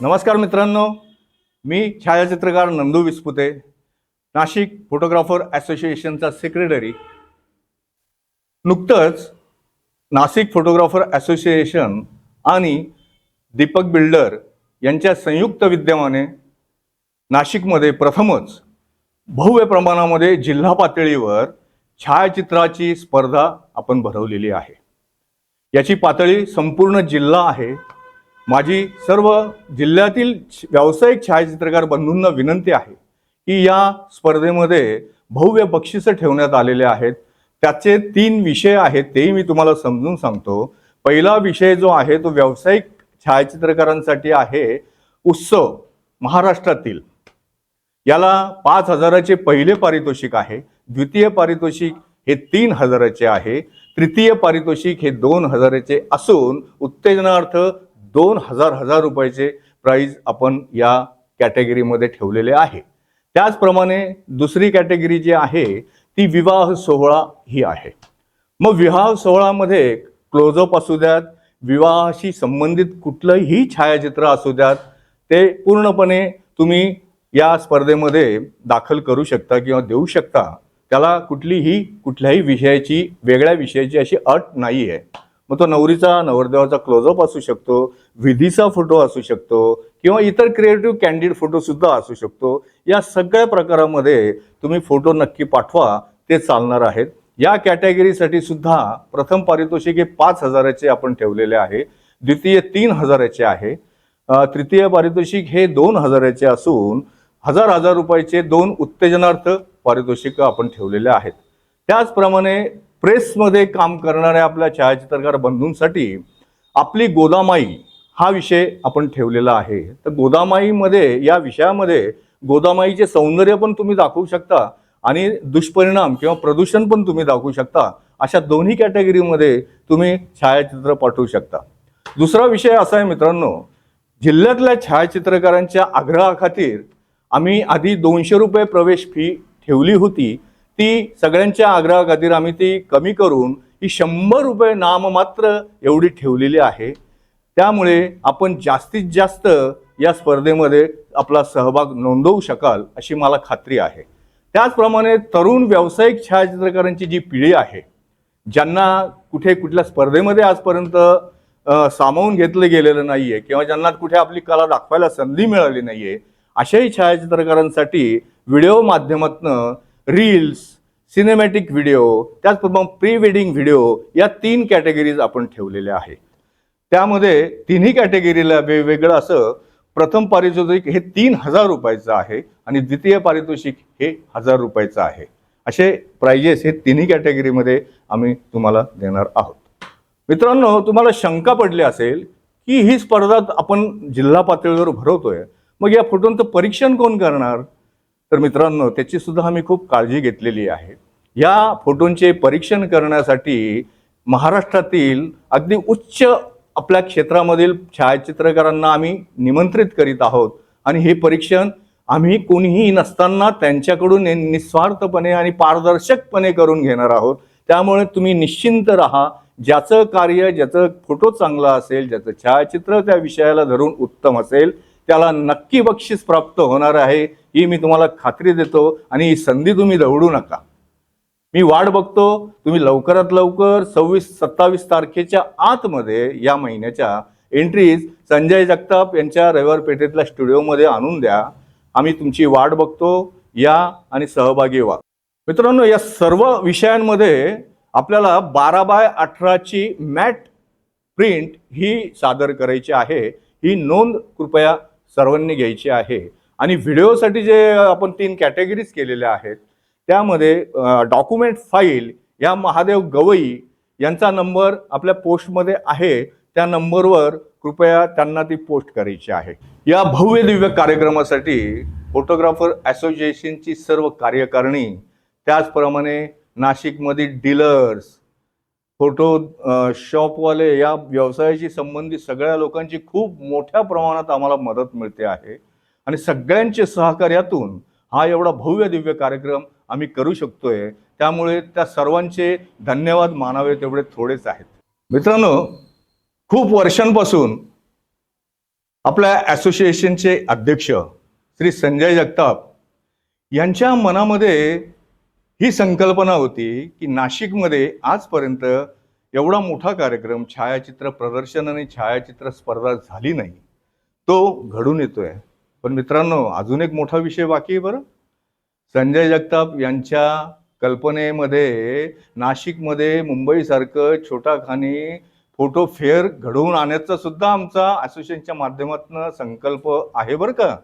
नमस्कार मित्रांनो मी छायाचित्रकार नंदू विस्पुते नाशिक फोटोग्राफर असोसिएशनचा सेक्रेटरी. नुकतंच नाशिक फोटोग्राफर असोसिएशन आणि दीपक बिल्डर यांच्या संयुक्त विद्यमाने नाशिकमध्ये प्रथमच भव्य प्रमाणामध्ये जिल्हा पातळीवर छायाचित्राची स्पर्धा आपण भरवलेली आहे. याची पातळी संपूर्ण जिल्हा आहे. माझी सर्व जिल्ह्यातील व्यावसायिक छायाचित्रकार बंधूंना विनंती आहे की या स्पर्धेमध्ये भव्य बक्षिसं ठेवण्यात आलेले आहेत. त्याचे तीन विषय आहेत तेही मी तुम्हाला समजून सांगतो. पहिला विषय जो आहे तो व्यावसायिक छायाचित्रकारांसाठी आहे उत्सव महाराष्ट्रातील. याला पाच हजाराचे पहिले पारितोषिक आहे द्वितीय पारितोषिक हे तीन हजाराचे आहे तृतीय पारितोषिक हे दोन हजाराचे असून उत्तेजनार्थ दोन हजार हजार रुपयाचे प्राईज आपण या कॅटेगरीमध्ये ठेवलेले आहे. त्याचप्रमाणे दुसरी कॅटेगरी जी आहे ती विवाह सोहळा ही आहे. मग विवाह सोहळामध्ये क्लोजअप असू द्यात विवाहाशी संबंधित कुठलंही छायाचित्र असू द्यात ते पूर्णपणे तुम्ही या स्पर्धेमध्ये दाखल करू शकता किंवा देऊ शकता. त्याला कुठलीही कुठल्याही विषयाची वेगळ्या विषयाची अशी अट नाही आहे मग तो नवरीचा नवरदेवाचा क्लोजअप असू शकतो विधीचा फोटो असू शकतो किंवा इतर क्रिएटिव्ह कॅन्डिड फोटोसुद्धा असू शकतो. या सगळ्या प्रकारामध्ये तुम्ही फोटो नक्की पाठवा ते चालणार आहेत. या कॅटेगरीसाठी सुद्धा प्रथम पारितोषिक हे पाच हजाराचे आपण ठेवलेले आहे. द्वितीय तीन हजाराचे आहे. तृतीय पारितोषिक हे दोन हजाराचे असून हजार हजार रुपयाचे दोन उत्तेजनार्थ पारितोषिक आपण ठेवलेले आहेत. त्याचप्रमाणे प्रेसमध्ये काम करणाऱ्या आपल्या छायाचित्रकार बंधूंसाठी आपली गोदामाई हा विषय आपण ठेवलेला आहे. तर गोदामाईमध्ये या विषयामध्ये गोदामाईचे सौंदर्य पण तुम्ही दाखवू शकता आणि दुष्परिणाम किंवा प्रदूषण पण तुम्ही दाखवू शकता. अशा दोन्ही कॅटेगरीमध्ये तुम्ही छायाचित्र पाठवू शकता. दुसरा विषय असा आहे मित्रांनो जिल्ह्यातल्या छायाचित्रकारांच्या आग्रहाखातीर आम्ही आधी दोनशे रुपये प्रवेश फी ठेवली होती. ती सगळ्यांच्या आग्रहाखातीर आम्ही ती कमी करून ही शंभर रुपये नाममात्र एवढी ठेवलेली आहे. त्यामुळे आपण जास्तीत जास्त या स्पर्धेमध्ये आपला सहभाग नोंदवू शकाल अशी मला खात्री आहे. त्याचप्रमाणे तरुण व्यावसायिक छायाचित्रकारांची जी पिढी आहे ज्यांना कुठे कुठल्या स्पर्धेमध्ये आजपर्यंत सामावून घेतलं गेलेलं नाही आहे किंवा ज्यांना कुठे आपली कला दाखवायला संधी मिळाली नाही आहे अशाही छायाचित्रकारांसाठी व्हिडिओ माध्यमातनं रील्स सिनेमॅटिक व्हिडिओ त्याचप्रमाणे प्री वेडिंग व्हिडिओ या तीन कॅटेगरीज आपण ठेवलेल्या आहे. त्यामध्ये तिन्ही कॅटेगरीला वेगवेगळं असं प्रथम पारितोषिक हे तीन हजार रुपयाचं आहे आणि द्वितीय पारितोषिक हे हजार रुपयाचं आहे. असे प्राइजेस हे तिन्ही कॅटेगरीमध्ये आम्ही तुम्हाला देणार आहोत. मित्रांनो तुम्हाला शंका पडली असेल की ही स्पर्धा आपण जिल्हा पातळीवर भरवतोय मग या फोटोंचं परीक्षण कोण करणार? तर मित्रांनो त्याची सुद्धा आम्ही खूप काळजी घेतलेली आहे. या फोटोंचे परीक्षण करण्यासाठी महाराष्ट्रातील अगदी उच्च आपल्या क्षेत्रामधील छायाचित्रकारांना आम्ही निमंत्रित करीत आहोत. आणि हे परीक्षण आम्ही कोणीही नसताना त्यांच्याकडून निस्वार्थपणे आणि पारदर्शकपणे करून घेणार आहोत. त्यामुळे तुम्ही निश्चिंत राहा. ज्याचं कार्य ज्याचं फोटो चांगला असेल ज्याचं छायाचित्र त्या विषयाला धरून उत्तम असेल त्याला नक्की बक्षीस प्राप्त होणार आहे ही मी तुम्हाला खात्री देतो आणि ही संधी तुम्ही दवडू नका. मी वाट बघतो तुम्ही लवकरात लवकर सव्वीस सत्तावीस तारखेच्या आतमध्ये या महिन्याच्या एंट्रीज संजय जगताप यांच्या रविवार पेठेतल्या स्टुडिओमध्ये आणून द्या. आम्ही तुमची वाट बघतो या आणि सहभागी व्हा. मित्रांनो या सर्व विषयांमध्ये आपल्याला बारा बाय अठराची मॅट प्रिंट ही सादर करायची आहे. ही नोंद कृपया सर्वांनी घ्यायची आहे. आणि व्हिडिओसाठी जे आपण तीन कॅटेगरीज केलेल्या आहेत त्यामध्ये डॉक्युमेंट फाईल या महादेव गवई यांचा नंबर आपल्या पोस्टमध्ये आहे. त्या नंबरवर कृपया त्यांना ती पोस्ट करायची आहे. या भव्य दिव्य कार्यक्रमासाठी फोटोग्राफर असोसिएशनची सर्व कार्यकारिणी त्याचप्रमाणे नाशिकमधील डीलर्स फोटो शॉपवाले या व्यवसायाशी संबंधित सगळ्या लोकांची खूप मोठ्या प्रमाणात आम्हाला मदत मिळते आहे. आणि सगळ्यांच्या सहकार्यातून हा एवढा भव्य दिव्य कार्यक्रम आम्ही करू शकतोय. त्यामुळे त्या सर्वांचे धन्यवाद मानावे तेवढे थोडेच आहेत. मित्रांनो खूप वर्षांपासून आपल्या असोसिएशनचे अध्यक्ष श्री संजय जगताप यांच्या मनामध्ये ही संकल्पना होती की नाशिकमध्ये आजपर्यंत एवढा मोठा कार्यक्रम छायाचित्र प्रदर्शन आणि छायाचित्र स्पर्धा झाली नाही. तो घडून येतोय. पण मित्रांनो अजून एक मोठा विषय बाकी आहे बरं. संजय जगताप यांच्या कल्पनेमध्ये नाशिकमध्ये मुंबईसारखं छोटा खानी फोटो फेअर घडवून आणण्याचा सुद्धा आमचा असोसिएशनच्या माध्यमातून संकल्प आहे बरं का?